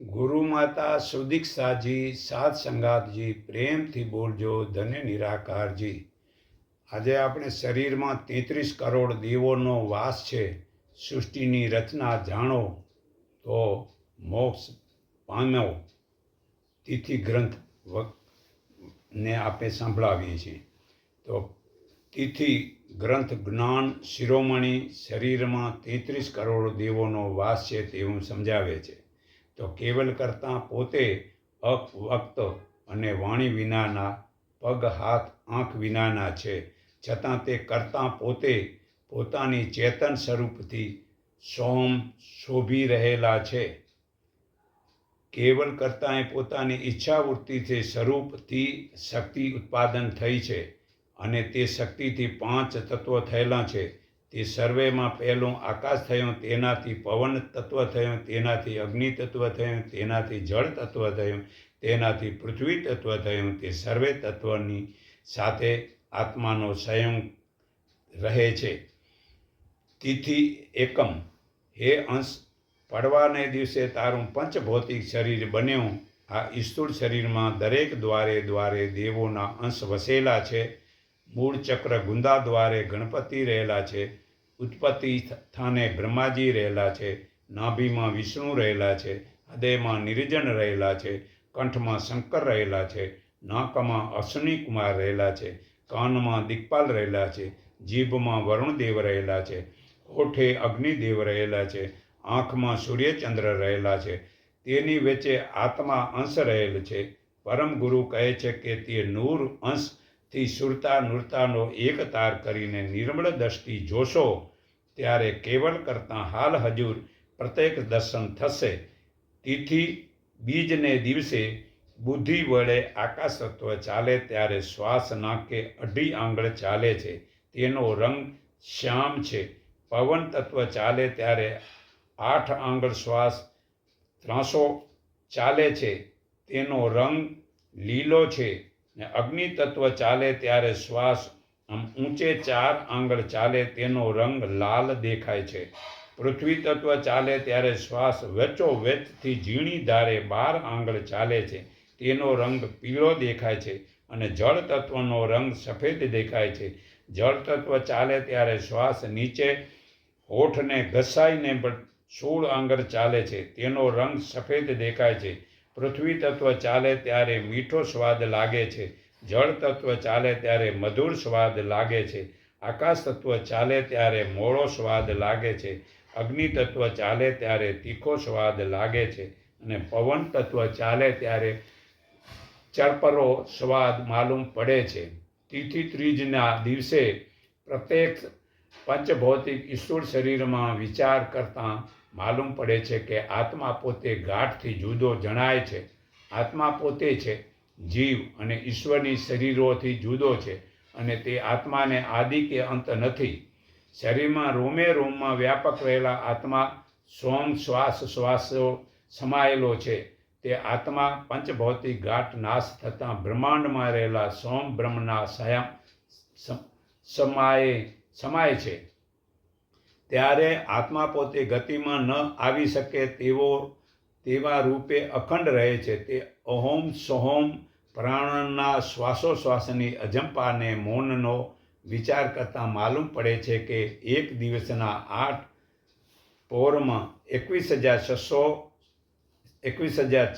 ગુરુ માતા સુદીક્ષાજી સાત સંગાતજી, પ્રેમથી બોલજો, ધન્ય નિરાકારજી. આજે આપણે શરીરમાં તેત્રીસ કરોડ દેવોનો વાસ છે. સૃષ્ટિની રચના જાણો તો મોક્ષ પામ્યો. તિથિ ગ્રંથ ને આપણે સંભળાવીએ છીએ. તો તિથિ ગ્રંથ જ્ઞાન શિરોમણી શરીરમાં તેત્રીસ કરોડ દેવોનો વાસ છે તેવું સમજાવે છે. તો કેવલ કરતાં પોતે અક વક્ત અને વાણી વિનાના, પગ, હાથ, આંખ વિનાના છે. છતાં તે કરતાં પોતે પોતાની ચેતન સ્વરૂપથી સોમ શોભી રહેલા છે. કેવલ કરતાં એ પોતાની ઈચ્છાવૃત્તિથી સ્વરૂપથી શક્તિ ઉત્પાદન થઈ છે અને તે શક્તિથી પાંચ તત્વો થયેલા છે. તે સર્વેમાં પહેલું આકાશ થયું, તેનાથી પવન તત્વ થયું, તેનાથી અગ્નિ તત્વ થયું, તેનાથી જળ તત્વ થયું, તેનાથી પૃથ્વી તત્વ થયું. તે સર્વે તત્વની સાથે આત્માનો સંયમ રહે છે. તિથિ એકમ. હે અંશ, પડવાને દિવસે તારું પંચભૌતિક શરીર બન્યું. આ સ્થૂળ શરીરમાં દરેક દ્વારે દ્વારે દેવોના અંશ વસેલા છે. મૂળ ચક્ર ગુંદા દ્વારે ગણપતિ રહેલા છે. ઉત્પત્તિ સ્થાને બ્રહ્માજી રહેલા છે, નાભીમાં વિષ્ણુ રહેલા છે, હૃદયમાં નિર્જન રહેલા છે, કંઠમાં શંકર રહેલા છે, નાકમાં અશ્વિની કુમાર રહેલા છે, કાનમાં દિક્પાલ રહેલા છે, જીભમાં વરુણદેવ રહેલા છે હોઠે અગ્નિદેવ રહેલા છે, આંખમાં સૂર્યચંદ્ર રહેલા છે, તેની વચ્ચે આત્મા અંશ રહેલ છે. પરમ ગુરુ કહે છે કે તે નૂર અંશથી સુરતા નૂરતાનો એક તાર કરીને નિર્મળ દ્રષ્ટિ જોશો, ત્યારે કેવલ કરતાં હાલ હજુર પ્રત્યેક દર્શન થશે. તિથિ બીજને દિવસે બુદ્ધિ વડે આકાશ તત્વ ચાલે ત્યારે શ્વાસ નાકે અઢી આંગળ ચાલે છે. તેનો રંગ શ્યામ છે. પવન તત્વ ચાલે ત્યારે આઠ આંગળ શ્વાસ ત્રાસો ચાલે છે. તેનો રંગ લીલો છે. ને અગ્નિ તત્વ ચાલે ત્યારે શ્વાસ આમ ઊંચે ચાર આંગળ ચાલે તેનો રંગ લાલ દેખાય છે. પૃથ્વી તત્વ ચાલે ત્યારે શ્વાસ વેચો વેચથી ઝીણી ધારે બાર આંગળ ચાલે છે. તેનો રંગ પીળો દેખાય છે અને જળ તત્વનો રંગ સફેદ દેખાય છે. જળ તત્વ ચાલે ત્યારે શ્વાસ નીચે હોઠને ઘસાઈને સોળ આંગળ ચાલે છે. તેનો રંગ સફેદ દેખાય છે. પૃથ્વી તત્વ ચાલે ત્યારે મીઠો સ્વાદ લાગે છે. જળ તત્વ ચાલે ત્યારે મધુર સ્વાદ લાગે છે. આકાશ તત્વ ચાલે ત્યારે મોળો સ્વાદ લાગે છે. અગ્નિ તત્વ ચાલે ત્યારે તીખો સ્વાદ લાગે છે. અને પવન તત્વ ચાલે ત્યારે ચરપરો સ્વાદ માલુમ પડે છે. તિથિ ત્રીજના દિવસે પ્રત્યેક પંચભૌતિક ઈશ્વર શરીરમાં વિચાર કરતાં માલુમ પડે છે કે આત્મા પોતે ગાંઠથી જુદો જણાય છે. આત્મા પોતે છે, જીવ અને ઈશ્વરની શરીરોથી જુદો છે અને તે આત્માને આદિ કે અંત નથી. શરીરમાં રોમે રોમમાં વ્યાપક રહેલા આત્મા સોમ શ્વાસ, શ્વાસો સમાયેલો છે. તે આત્મા પંચભૌતિક ગાંઠ નાશ થતાં બ્રહ્માંડમાં રહેલા સોમ બ્રહ્મના સયા સમ- સમાયે સમાય છે. ત્યારે આત્મા પોતે ગતિમાં ન આવી શકે તેવો, તેવા રૂપે અખંડ રહે છે. તે અહોમ સોહોમ પ્રાણના શ્વાસોશ્વાસની અજંપાને મૌનનો વિચાર કરતાં માલુમ પડે છે કે એક દિવસના આઠ પોરમાં એકવીસ હજાર છસો, એકવીસ હજાર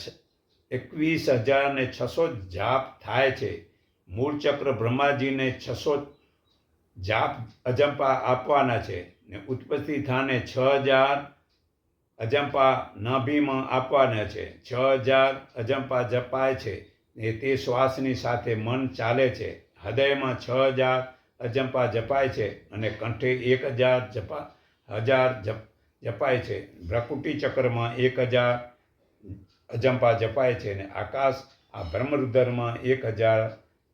એકવીસ હજાર ને છસો જાપ થાય છે. મૂળ ચક્ર બ્રહ્માજીને છસો જાપ અજંપા આપવાના છે ને ઉત્પત્તિ થાને છ હજાર અજંપા નાભીમાં આપવાના છે. છ હજાર અજંપા જપાય છે ને તે શ્વાસની સાથે મન ચાલે છે. હૃદયમાં છ હજાર અજંપા જપાય છે અને કંઠે એક હજાર જપા હજાર જપ જપાય છે. ભ્રકુટી ચક્રમાં એક હજાર અજંપા જપાય છે ને આકાશ આ બ્રહ્મરુદ્રમાં એક હજાર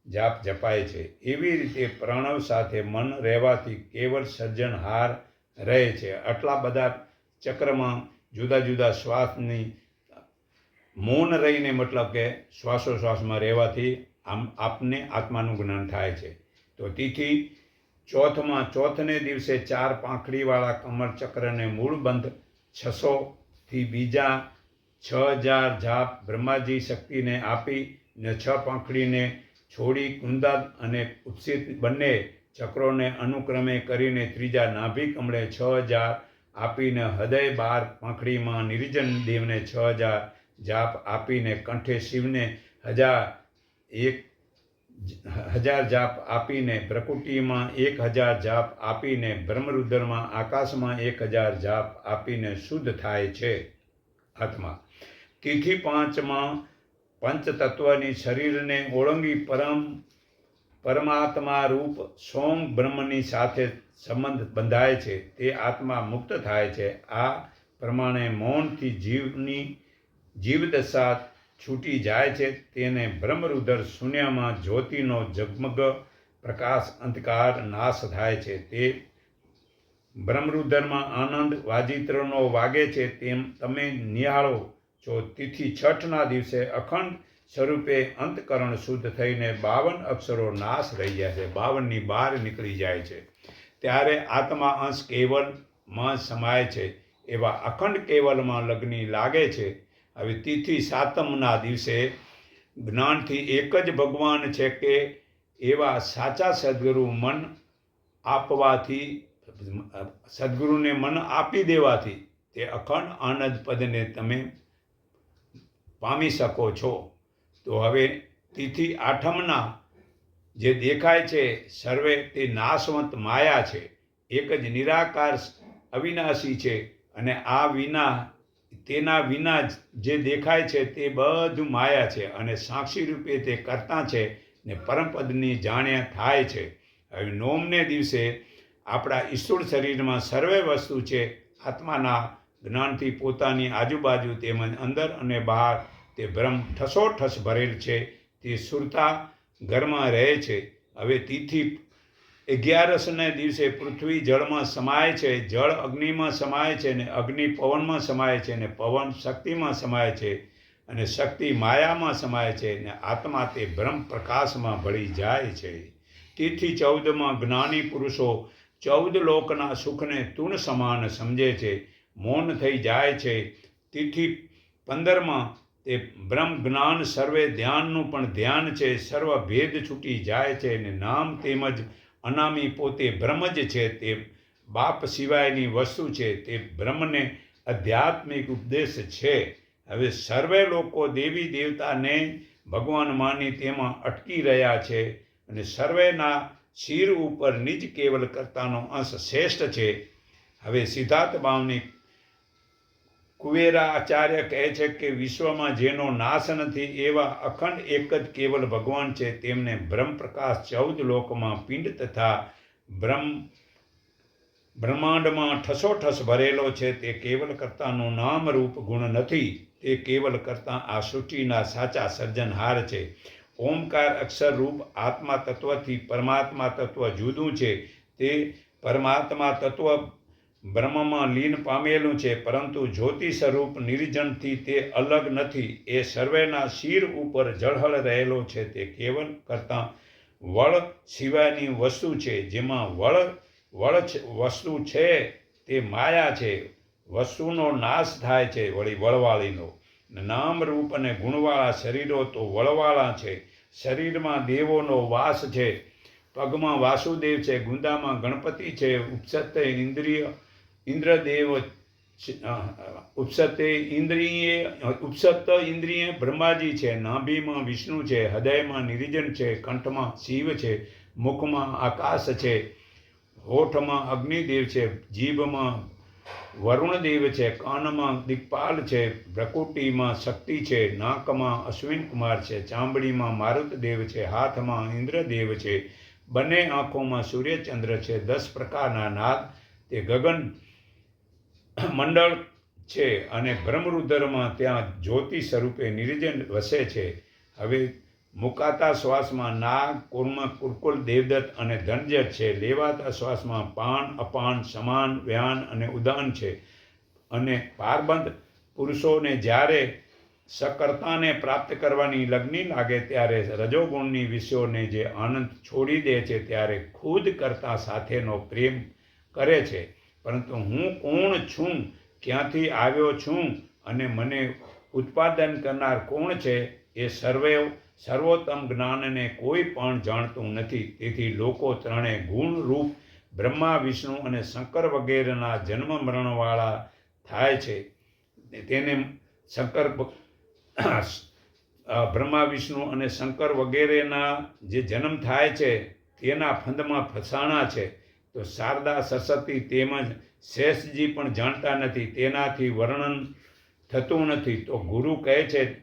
જાપ જપાય છે. એવી રીતે પ્રણવ સાથે મન રહેવાથી કેવળ સર્જનહાર રહે છે. આટલા બધા ચક્રમાં જુદા જુદા શ્વાસની મૌન રહીને મતલબ કે શ્વાસોશ્વાસમાં રહેવાથી આમ આપને આત્માનું જ્ઞાન થાય છે. તો તિથિ ચોથમાં, ચોથને દિવસે ચાર પાંખડીવાળા કમર ચક્રને મૂળ બંધ છસોથી બીજા છ હજાર જાપ બ્રહ્માજી શક્તિને આપી ને છ પાંખડીને છોડી, કુંદાદ અને ઉપસિત બંને ચક્રોને અનુક્રમે કરીને ત્રીજા નાભી કમળે છ હજાર આપીને હૃદય બાર પાંખડીમાં નિર્જન દેવને છ હજાર જાપ આપીને કંઠે શિવને હજાર એક હજાર જાપ આપીને પ્રકૃતિમાં એક હજાર જાપ આપીને બ્રહ્મરુદ્રમાં આકાશમાં એક હજાર જાપ આપીને શુદ્ધ થાય છે. આત્મા. તિથિ પાંચમાં પંચતત્વની શરીરને ઓળંગી પરમ પરમાત્મા રૂપ સોમ બ્રહ્મની સાથે સંબંધ બંધાય છે, તે આત્મા મુક્ત થાય છે. આ પ્રમાણે મૌનથી જીવની જીવદશા છૂટી જાય છે. તેને બ્રહ્મરુદર શૂન્યમાં જ્યોતિનો ઝગમગ પ્રકાશ, અંધકાર, નાશ થાય છે. તે બ્રહ્મરુદરમાં આનંદ, વાજિત્રનો વાગે છે. તેમ તમે નિહાળો છો તિથિ છઠના દિવસે અખંડ સ્વરૂપે અંતકરણ શુદ્ધ થઈને બાવન અક્ષરો નાશ રહી જાય છે, બાવનની બહાર નીકળી જાય છે. ત્યારે આત્મા અંશ કેવલમાં સમાય છે, એવા અખંડ કેવલમાં લગ્ની લાગે છે. હવે તિથિ સાતમના દિવસે જ્ઞાનથી એક જ ભગવાન છે કે એવા સાચા સદગુરુ મન આપવાથી, સદગુરુને મન આપી દેવાથી તે અખંડ આનંદ પદને તમે પામી શકો છો. તો હવે તિથિ આઠમના જે દેખાય છે, સર્વે તે નાશવંત માયા છે. એક જ નિરાકાર અવિનાશી છે અને આ વિના, તેના વિના જે દેખાય છે તે બધું માયા છે અને સાક્ષી રૂપે તે કરતા છે ને પરમપદની જાણ્યા થાય છે. હવે નોમને દિવસે આપણા ઈશ્વર શરીરમાં સર્વે વસ્તુ છે, આત્માના જ્ઞાનથી પોતાની આજુબાજુ તેમજ અંદર અને બહાર તે ભ્રમ ઠસોઠસ ભરેલ છે. તે સુરતા ઘરમાં રહે છે. હવે તિથિ અગિયારસને દિવસે પૃથ્વી જળમાં સમાય છે. જળ અગ્નિમાં સમાય છે ને અગ્નિ પવનમાં સમાય છે ને પવન શક્તિમાં સમાય છે અને શક્તિ માયામાં સમાય છે ને આત્મા તે બ્રહ્મ પ્રકાશમાં ભળી જાય છે. તિથિ ચૌદમાં જ્ઞાની પુરુષો ચૌદ લોકના સુખને તૃણ સમાન સમજે છે. મૌન થઈ જાય છે. તિથિ પંદરમાં તે બ્રહ્મ જ્ઞાન સર્વે ધ્યાનનું પણ ધ્યાન છે, સર્વ ભેદ છૂટી જાય છે અને નામ તેમજ અનામી પોતે બ્રહ્મ જ છે તે બાપ સિવાયની વસ્તુ છે તે બ્રહ્મને આધ્યાત્મિક ઉપદેશ છે. હવે સર્વે લોકો દેવી દેવતાને ભગવાન માની તેમાં અટકી રહ્યા છે અને સર્વેના શિર ઉપર નિજ કેવલ કરતાનો અંશ શ્રેષ્ઠ છે. હવે સિદ્ધાર્થ ભાવની કુવેરા આચાર્ય કહે છે કે વિશ્વમાં જેનો નાશ નથી, એવા અખંડ એક જ કેવલ ભગવાન છે. તેમને બ્રહ્મપ્રકાશ ચૌદ લોકમાં પિંડ તથા બ્રહ્મ, બ્રહ્માંડમાં ઠસોઠસ ભરેલો છે. તે કેવલ કરતાનું નામ રૂપ ગુણ નથી. તે કેવલ કરતા આ સૃષ્ટિના સાચા સર્જનહાર છે. ઓમકાર અક્ષર રૂપ આત્મા તત્વથી પરમાત્મા તત્વ જુદું છે. તે પરમાત્મા તત્વ બ્રહ્મમાં લીન પામેલું છે, પરંતુ જ્યોતિ સ્વરૂપ નિર્જનથી તે અલગ નથી. એ સર્વેના શિર ઉપર જળહળ રહેલો છે, તે કેવલ કરતાં વળ સિવાયની વસ્તુ છે, જેમાં વળ વળ વસ્તુ છે, તે માયા છે. વસ્તુનો નાશ થાય છે, વળી વળવાળીનો. નામ રૂપ અને ગુણવાળા શરીરો તો વળવાળા છે. શરીરમાં દેવોનો વાસ છે. પગમાં વાસુદેવ છે, ગુંદામાં ગણપતિ છે ઉપસત્ય ઇન્દ્રિય ઇન્દ્રદેવ ઉપસતે ઇન્દ્રિય ઉપસત ઇન્દ્રિય બ્રહ્માજી છે, નાભીમાં વિષ્ણુ છે, હૃદયમાં નિરીજન છે, કંઠમાં શિવ છે, મુખમાં આકાશ છે, હોઠમાં અગ્નિદેવ છે, જીભમાં વરુણદેવ છે, કાનમાં દિક્પાલ છે, પ્રકૃતિમાં શક્તિ છે, નાકમાં અશ્વિન કુમાર છે, ચામડીમાં મારુતદેવ છે, હાથમાં ઇન્દ્રદેવ છે, બંને આંખોમાં સૂર્યચંદ્ર છે, દસ પ્રકારના નાદ, તે ગગન મંડળ છે અને બ્રહ્મરુદ્રમાં ત્યાં જ્યોતિ સ્વરૂપે નિર્જન વસે છે. હવે મુકાતા શ્વાસમાં નાગ, કુર્મ, કુરકુલ, દેવદત્ત અને ધનજર છે. લેવાતા શ્વાસમાં પાન, અપાન, સમાન, વ્યાન અને ઉદાન છે. અને પારબંધ પુરુષોને જ્યારે સકર્તાને પ્રાપ્ત કરવાની લગ્ની લાગે ત્યારે રજોગુણની વિષયોને જે આનંદ છોડી દે છે, ત્યારે ખુદ કરતા સાથેનો પ્રેમ કરે છે. પરંતુ હું કોણ છું? ક્યાંથી આવ્યો છું? અને મને ઉત્પાદન કરનાર કોણ છે? એ સર્વે સર્વોત્તમ જ્ઞાનને કોઈ પણ જાણતું નથી. તેથી લોકો ત્રણે ગુણરૂપ બ્રહ્મા, વિષ્ણુ અને શંકર વગેરેના જન્મ મરણવાળા થાય છે. તેને શંકર બ્રહ્મા, વિષ્ણુ અને શંકર વગેરેના જે જન્મ થાય છે, તેના ફંદમાં ફસાણા છે. તો શારદા સરસ્વતી તેમજ શેષજી પણ જાણતા નથી, તેનાથી વર્ણન થતું નથી. તો ગુરુ કહે છે,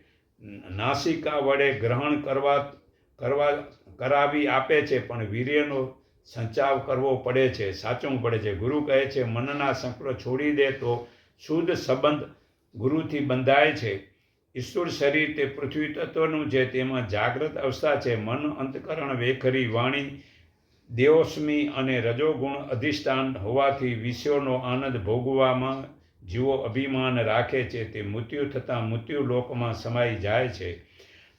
નાસિકા વડે ગ્રહણ કરવા કરવા, કરાવી આપે છે, પણ વીર્યનો સંચાવ કરવો પડે છે. સાચવું પડે છે. ગુરુ કહે છે, મનના સંકળો છોડી દે તો શુદ્ધ સંબંધ ગુરુથી બંધાય છે. ઈશ્વર શરીર તે પૃથ્વી તત્વનું છે, તેમાં જાગૃત અવસ્થા છે. મન અંતકરણ વેખરી વાણી દેવસ્મી અને રજોગુણ અધિષ્ઠાન હોવાથી વિષયોનો આનંદ ભોગવામાં જીવો અભિમાન રાખે છે. તે મૃત્યુ થતાં મૃત્યુ લોકમાં સમાઈ જાય છે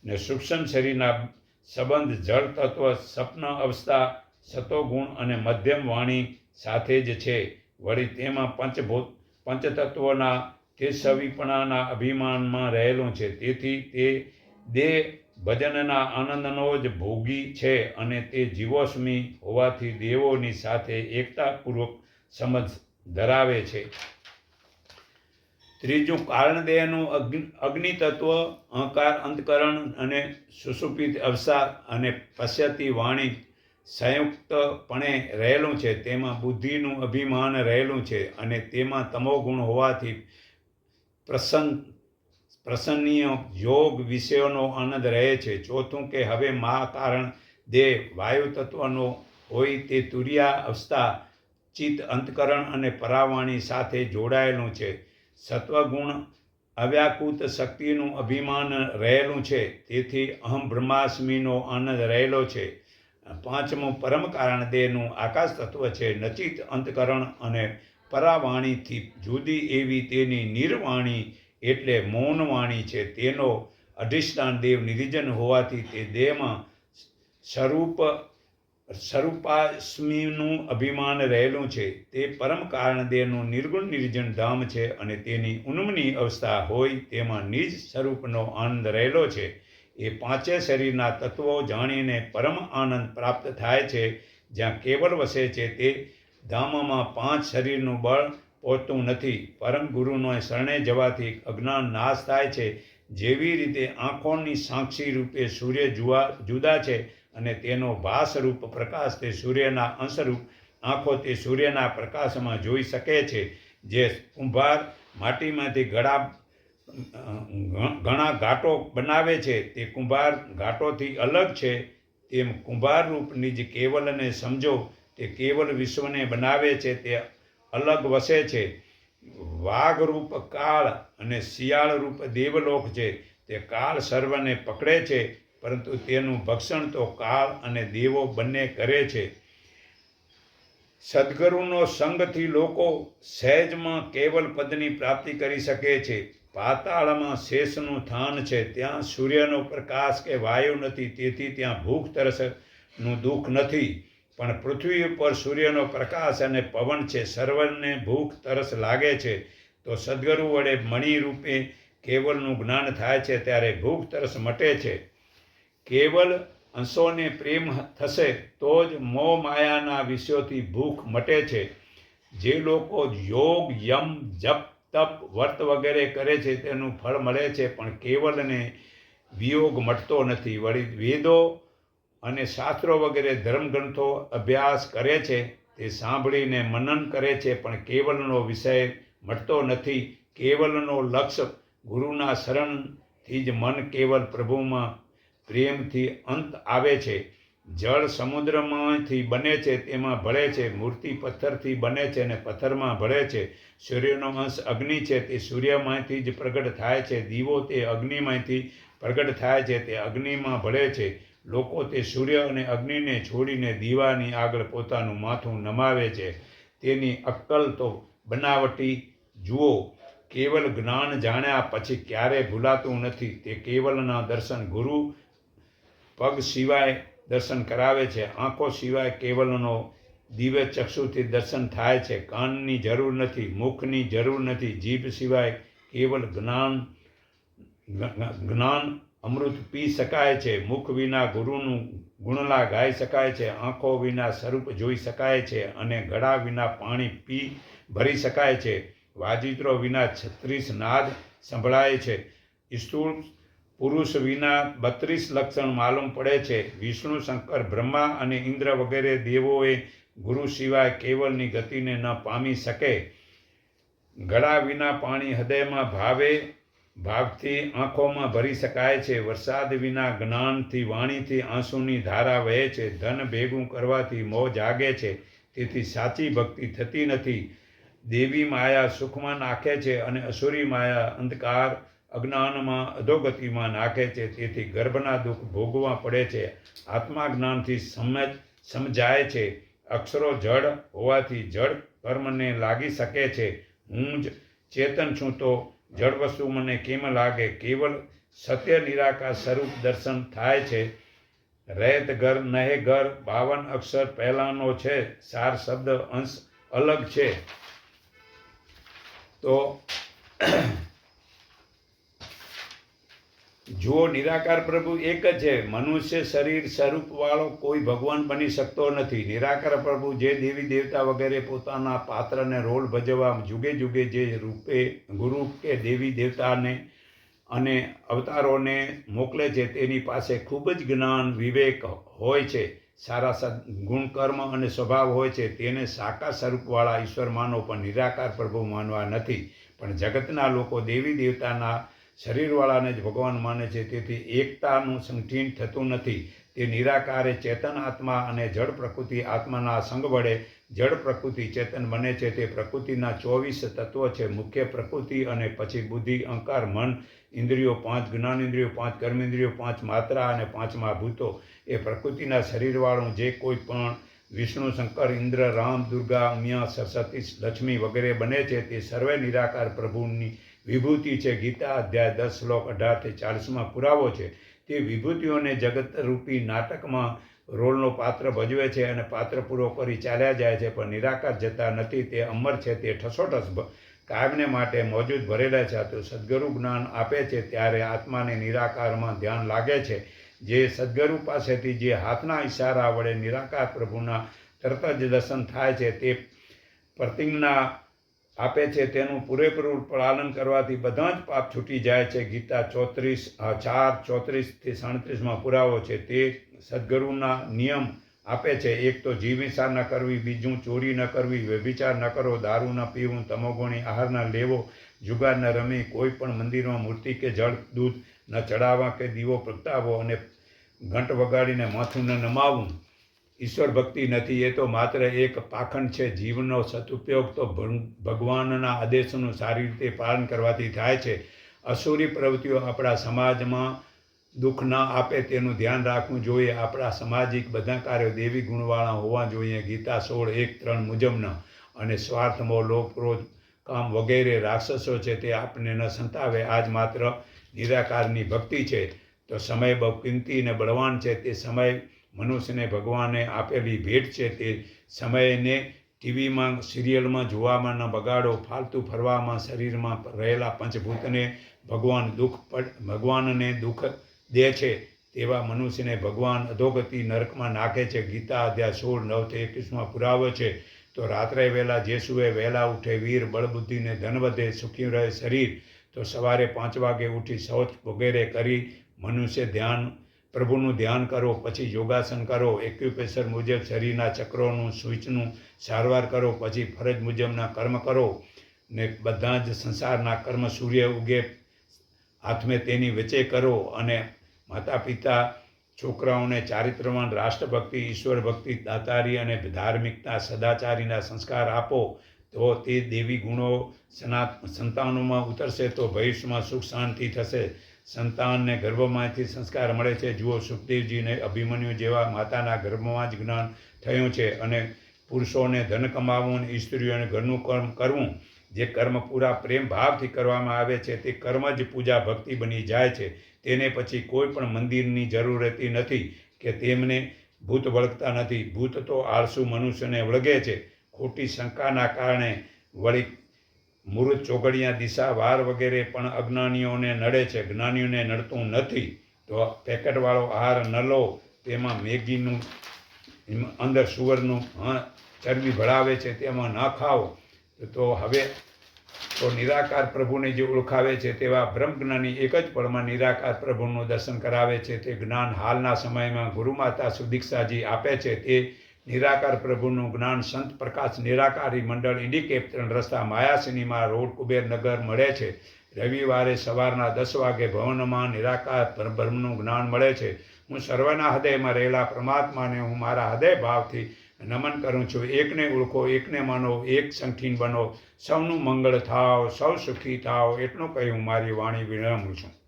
ને સૂક્ષ્મ શરીરના સંબંધ, જળ તત્વ સપન અવસ્થા સતોગુણ અને મધ્યમ વાણી સાથે જ છે. વળી તેમાં પંચભૂત, પંચતત્વના તે સવિપણાના અભિમાનમાં રહેલું છે. તેથી તે દેહ ભજનના આનંદનો જ ભોગી છે અને તે જીવોસ્મી હોવાથી દેવોની સાથે એકતાપૂર્વક સમજ ધરાવે છે. ત્રીજું કારણદેહનું અગ્નિ તત્વ અહંકાર અંતકરણ અને સુસુપિત અવસાર અને પશ્યતી વાણી સંયુક્તપણે રહેલું છે. તેમાં બુદ્ધિનું અભિમાન રહેલું છે અને તેમાં તમોગુણ હોવાથી પ્રસન્ન પ્રસન્નીય યોગ વિષયોનો આનંદ રહે છે. ચોથું કે હવે મા કારણ દેહ વાયુ તત્વનો હોય તે તુર્યા અવસ્થા, ચિત્ત અંતકરણ અને પરાવાણી સાથે જોડાયેલું છે. સત્વગુણ અવ્યાકૃત શક્તિનું અભિમાન રહેલું છે. તેથી અહમ બ્રહ્માસ્મિનો આનંદ રહેલો છે. પાંચમું, પરમ કારણ દેહનું આકાશ તત્વ છે. નચિત અંતકરણ અને પરાવાણીથી જુદી એવી તેની નિર્વાણી એટલે મૌનવાણી છે. તેનો અધિષ્ઠાન દેવ નિરીજન હોવાથી તે દેહમાં સ્વરૂપ, સ્વરૂપાસ્મીનું અભિમાન રહેલું છે. તે પરમ કારણ દેહનું નિર્ગુણ નિર્જન ધામ છે અને તેની ઉન્મની અવસ્થા હોય તેમાં નિજ સ્વરૂપનો આનંદ રહેલો છે. એ પાંચે શરીરના તત્વો જાણીને પરમ આનંદ પ્રાપ્ત થાય છે. જ્યાં કેવલ વસે છે તે ધામમાં પાંચ શરીરનું બળ પહોંચતું નથી. પરમ ગુરુનો શરણે જવાથી અજ્ઞાન નાશ થાય છે. જેવી રીતે આંખોની સાક્ષી રૂપે સૂર્ય જુવા જુદા છે અને તેનો ભાસરૂપ પ્રકાશ તે સૂર્યના અંશરૂપ આંખો તે સૂર્યના પ્રકાશમાં જોઈ શકે છે. જે કુંભાર માટીમાંથી ઘડા ઘણા ઘાટો બનાવે છે. તે કુંભાર ઘાટોથી અલગ છે. તેમ કુંભાર રૂપની જ કેવલને સમજો. તે કેવલ વિશ્વને બનાવે છે. તે અલગ વસે છે. વાઘરૂપ કાળ અને શિયાળ રૂપ દેવલોક છે. તે કાળ સર્વને પકડે છે, પરંતુ તેનું ભક્ષણ તો કાળ અને દેવો બંને કરે છે. સદગુરુનો સંગથી લોકો સહેજમાં કેવલ પદની પ્રાપ્તિ કરી શકે છે. પાતાળમાં શેષનું થાન છે. ત્યાં સૂર્યનો પ્રકાશ કે વાયુ નથી, તેથી ત્યાં ભૂખ તરસનું દુઃખ નથી. પણ પૃથ્વી ઉપર સૂર્યનો પ્રકાશ અને પવન છે, સર્વને ભૂખ તરસ લાગે છે. તો સદગુરુ વડે મણિરૂપે કેવલનું જ્ઞાન થાય છે, ત્યારે ભૂખ તરસ મટે છે. કેવલ અંશોને પ્રેમ થશે, તો જ મોહ માયાના વિષયોથી ભૂખ મટે છે. જે લોકો યોગ, યમ, જપ, તપ, વર્ત વગેરે કરે છે, તેનું ફળ મળે છે, પણ કેવલને વિયોગ મટતો નથી. વળી વેદો અને શાસ્ત્રો વગેરે ધર્મગ્રંથો અભ્યાસ કરે છે, તે સાંભળીને મનન કરે છે, પણ કેવલનો વિષય મટતો નથી. કેવલનો લક્ષ્ય ગુરુના શરણથી જ મન કેવલ પ્રભુમાં પ્રેમથી અંત આવે છે. જળ સમુદ્રમાંથી બને છે, તેમાં ભળે છે, મૂર્તિ પથ્થરથી બને છે અને પથ્થરમાં ભળે છે. સૂર્યનો અંશ અગ્નિ છે, તે સૂર્યમાંથી જ પ્રગટ થાય છે. દીવો તે અગ્નિમાંથી પ્રગટ થાય છે, તે અગ્નિમાં ભળે છે. લોકો તે સૂર્ય અને અગ્નિને છોડીને દીવાની આગળ પોતાનું માથું નમાવે છે. તેની અક્કલ તો બનાવટી, જુઓ, કેવલ જ્ઞાન જાણ્યા પછી ક્યારે ભૂલાતું નથી. તે કેવલના દર્શન ગુરુ પગ સિવાય દર્શન કરાવે છે. આંખો સિવાય કેવલનો દિવ્ય ચક્ષુથી દર્શન થાય છે. કાનની જરૂર નથી, મુખની જરૂર નથી. જીભ સિવાય કેવલ જ્ઞાન જ્ઞાન અમૃત પી શકાય છે, મુખ વિના ગુરુનું ગુણલા ગાઈ શકાય છે, આંખો વિના સ્વરૂપ જોઈ શકાય છે અને ગળા વિના પાણી પી ભરી શકાય છે. વાજિત્રો વિના છત્રીસ નાદ સંભળાય છે. સ્થૂળ પુરુષ વિના બત્રીસ લક્ષણ માલુમ પડે છે. વિષ્ણુ, શંકર, બ્રહ્મા અને ઇન્દ્ર વગેરે દેવોએ ગુરુ સિવાય કેવલની ગતિને ન પામી શકે. ગળા વિના પાણી હૃદયમાં ભાવે ભાવથી આંખોમાં ભરી શકાય છે. વરસાદ વિના જ્ઞાનથી, વાણીથી, આંસુની ધારા વહે છે. ધન ભેગું કરવાથી મોહ જાગે છે. તેથી સાચી ભક્તિ થતી નથી. દેવી માયા સુખમાં નાખે છે અને અસુરી માયા અંધકાર અજ્ઞાનમાં, અધોગતિમાં નાખે છે. તેથી ગર્ભના દુઃખ ભોગવા પડે છે. આત્મા જ્ઞાનથી સમજ, સમજાય છે. અક્ષરો જડ હોવાથી જડ કર્મને લાગી શકે છે. હું જ ચેતન છું તો જડ વસ્તુ મને કેમ લાગે? કેવલ સત્ય નિરાકાર સ્વરૂપ દર્શન થાય છે. રહેત ઘર, નહે ઘર, બાવન અક્ષર પહેલાંનો છે. સાર શબ્દ અંશ અલગ છે. તો જુઓ, નિરાકાર પ્રભુ એક જ છે. મનુષ્ય શરીર સ્વરૂપવાળો કોઈ ભગવાન બની શકતો નથી. નિરાકાર પ્રભુ જે દેવી દેવતા વગેરે પોતાના પાત્રને રોલ ભજવવા જુગે જુગે જે રૂપે ગુરુ કે દેવી દેવતાને અને અવતારોને મોકલે છે, તેની પાસે ખૂબ જ જ્ઞાન, વિવેક હોય છે. સારા ગુણકર્મ ગુણ અને સ્વભાવ હોય છે. તેને સાકાર સ્વરૂપવાળા ઈશ્વર માનો, પણ નિરાકાર પ્રભુ માનવા નથી. પણ જગતના લોકો દેવી દેવતાના શરીરવાળાને જ ભગવાન માને છે. તેથી એકતાનું સંઠીન થતું નથી. તે નિરાકારે ચેતન આત્મા અને જળ પ્રકૃતિ આત્માના સંગ વડે જળ પ્રકૃતિ ચેતન બને છે. તે પ્રકૃતિના ચોવીસ તત્વો છે. મુખ્ય પ્રકૃતિ અને પછી બુદ્ધિ, અહંકાર, મન, ઇન્દ્રિયો પાંચ, જ્ઞાનેન્દ્રિયો પાંચ, કર્મેન્દ્રિયો પાંચ, માત્રા અને પાંચમા ભૂતો. એ પ્રકૃતિના શરીરવાળું જે કોઈ પણ વિષ્ણુ, શંકર, ઇન્દ્ર, રામ, દુર્ગા ઉમિયા સરસ્વતી, લક્ષ્મી વગેરે બને છે. તે સર્વે નિરાકાર પ્રભુની વિભૂતિ છે. ગીતા અધ્યાય દસ શ્લોક અઢારથી ચાલીસમાં પુરાવો છે. તે વિભૂતિઓને જગતરૂપી નાટકમાં રોલનો પાત્ર ભજવે છે અને પાત્ર પૂરો કરી ચાલ્યા જાય છે, પણ નિરાકાર જતા નથી. તે અમર છે, તે ઠસોઠસ કાયમને માટે મોજૂદ ભરેલા છે. તો સદગુરુ જ્ઞાન આપે છે, ત્યારે આત્માને નિરાકારમાં ધ્યાન લાગે છે. જે સદગુરુ પાસેથી જે હાથના ઈશારા વડે નિરાકાર પ્રભુના તરત જ દર્શન થાય છે, તે પ્રતિજ્ઞા આપે છે તેનું પૂરેપૂરું પાલન કરવાથી બધા જ પાપ છૂટી જાય છે. ગીતા ચોત્રીસ ચાર ચોત્રીસથી સાડત્રીસમાં પુરાવો છે. તે સદગુરુના નિયમ આપે છે. એક તો જીવિસા ન કરવી, બીજું ચોરી ન કરવી, વ્યભિચાર ન કરો, દારૂ ન પીવું, તમોગુણી આહાર ન લેવો, જુગાર ન રમી, કોઈ પણ મંદિરમાં મૂર્તિ કે જળ, દૂધ ન ચડાવવા કે દીવો પ્રગટાવો અને ઘંટ વગાડીને માથું ન નમાવવું ઈશ્વર ભક્તિ નથી, એ તો માત્ર એક પાખંડ છે જીવનનો સદુપયોગ તો ભગવાનના આદેશોનું સારી રીતે પાલન કરવાથી થાય છે. અસુરી પ્રવૃત્તિઓ આપણા સમાજમાં દુઃખ ન આપે તેનું ધ્યાન રાખવું જોઈએ. આપણા સામાજિક બધા કાર્યો દેવી ગુણવાળા હોવા જોઈએ. ગીતા સોળ એક ત્રણ મુજબના. અને સ્વાર્થમો લોભક્રોધ કામ વગેરે રાક્ષસો છે તે આપણને ન સંતાવે. આજ માત્ર નિરાકારની ભક્તિ છે. તો સમય બહુ કિંમતી અને બળવાન છે. તે સમય મનુષ્યને ભગવાને આપેલી ભેટ છે તે સમયને ટીવીમાં, સિરિયલમાં જોવામાં ન બગાડો, ફાલતુ ફરવામાં, શરીરમાં રહેલા પંચભૂતને ભગવાન દુઃખ ભગવાનને દુઃખ દે છે તેવા મનુષ્યને ભગવાન અધોગતિ નરકમાં નાખે છે. ગીતા અધ્યાય સોળ નવથી એકવીસમાં પુરાવે છે, તો રાત્રે વહેલા જેસુએ વહેલા ઉઠે, વીર બળબુદ્ધિને ધન વધે, સુખી રહે શરીર. તો સવારે પાંચ વાગે ઉઠી, શૌચ વગેરે કરી, મનુષ્ય ધ્યાન પ્રભુનું ધ્યાન કરો, પછી યોગાસન કરો એક્યુપ્રેશર મુજબ શરીરના ચક્રોનું, સ્વિચનું સારવાર કરો, પછી ફરજ મુજબના કર્મ કરો ને બધા જ સંસારના કર્મ સૂર્ય ઉગે, હાથમે તેની વચ્ચે કરો અને માતા પિતા છોકરાઓને ચારિત્રવાન રાષ્ટ્રભક્તિ ઈશ્વર ભક્તિ દાતારી અને ધાર્મિકતા, સદાચારીના સંસ્કાર આપો, તો તે દેવી ગુણો સના, સંતાનોમાં ઉતરશે, તો ભવિષ્યમાં સુખ શાંતિ થશે. સંતાનને ગર્ભમાંથી સંસ્કાર મળે છે. જુઓ, સુખદેવજીને અભિમન્યુ જેવા માતાના ગર્ભમાં જ જ્ઞાન થયું છે અને પુરુષોને ધન કમાવવું અને સ્ત્રીઓને ઘરનું કર્મ કરવું, જે કર્મ પૂરા પ્રેમ ભાવથી કરવામાં આવે છે, તે કર્મ જ પૂજા ભક્તિ બની જાય છે. તેને પછી કોઈ પણ મંદિરની જરૂર રહેતી નથી કે તેમને ભૂત વળગતા નથી. ભૂત તો આળસુ મનુષ્યને વળગે છે. ખોટી શંકાના કારણે વળી મૂર્ત ચોગડિયા દિશા, વાર વગેરે પણ અજ્ઞાનીઓને નડે છે. જ્ઞાનીઓને નડતું નથી તો પેકેટવાળો આહાર ન લો. તેમાં મેગીનું અંદર સુવરનું હા, ચરબી ભળાવે છે, તેમાં ન ખાઓ. તો હવે તો નિરાકાર પ્રભુને જે ઓળખાવે છે તેવા બ્રહ્મજ્ઞાની એક જ પળમાં નિરાકાર પ્રભુનું દર્શન કરાવે છે. તે જ્ઞાન હાલના સમયમાં ગુરુમાતા સુદીક્ષાજી આપે છે. તે નિરાકાર પ્રભુનું જ્ઞાન સંત પ્રકાશ નિરાકારી મંડળ ઇન્ડિકેપ્ટન રસ્તા માયાસિનીમાં રોડ કુબેરનગર મળે છે. રવિવારે સવારના દસ વાગે ભવનમાં નિરાકાર બ્રહ્મનું જ્ઞાન મળે છે. હું સર્વના હૃદયમાં રહેલા પરમાત્માને હું મારા હૃદય ભાવથી નમન કરું છું. એકને ઓળખો, એકને માનો, એક સંઠીન બનો. સૌનું મંગળ થાવ, સૌ સુખી થાવ, એટલું કહી હું મારી વાણી વિરામું છું.